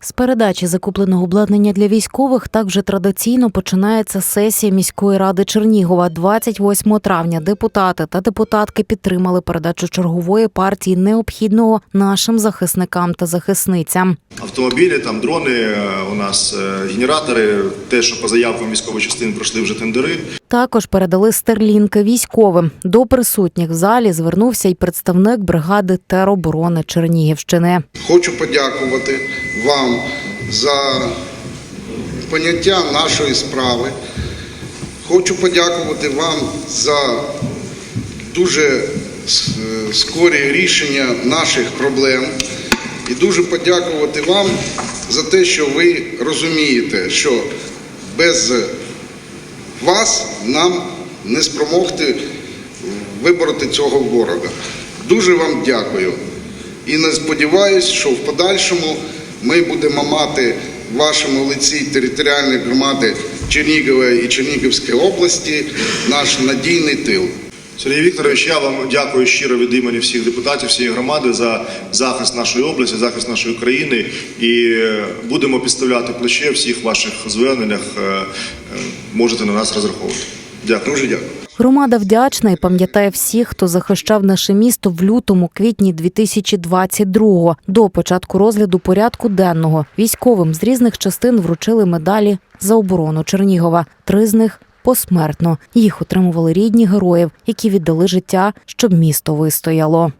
З передачі закупленого обладнання для військових так вже традиційно починається сесія міської ради Чернігова. 28 травня депутати та депутатки підтримали передачу чергової партії необхідного нашим захисникам та захисницям. Автомобілі, там дрони, е, у нас е, генератори, те, що по заявкам військової частини пройшли вже тендери. Також передали стерлінки військовим. До присутніх в залі звернувся й представник бригади тероборони Чернігівщини. Хочу подякувати вам за поняття нашої справи. Хочу подякувати вам за дуже скорі рішення наших проблем. І дуже подякувати вам за те, що ви розумієте, що без вас нам не спромогти вибороти цього ворога. Дуже вам дякую. І не сподіваюсь, що в подальшому ми будемо мати в вашому лиці територіальної громади Чернігова і Чернігівської області наш надійний тил. Сергій Вікторович, я вам дякую щиро від імені всіх депутатів, всієї громади за захист нашої області, захист нашої країни. І е, будемо підставляти плече всіх ваших зверненнях. Можете на нас розраховувати. Дякую. Дуже дякую. Громада вдячна і пам'ятає всіх, хто захищав наше місто в лютому квітні 2022-го. До початку розгляду порядку денного військовим з різних частин вручили медалі за оборону Чернігова. Три з них посмертно. Їх отримували рідні героїв, які віддали життя, щоб місто вистояло.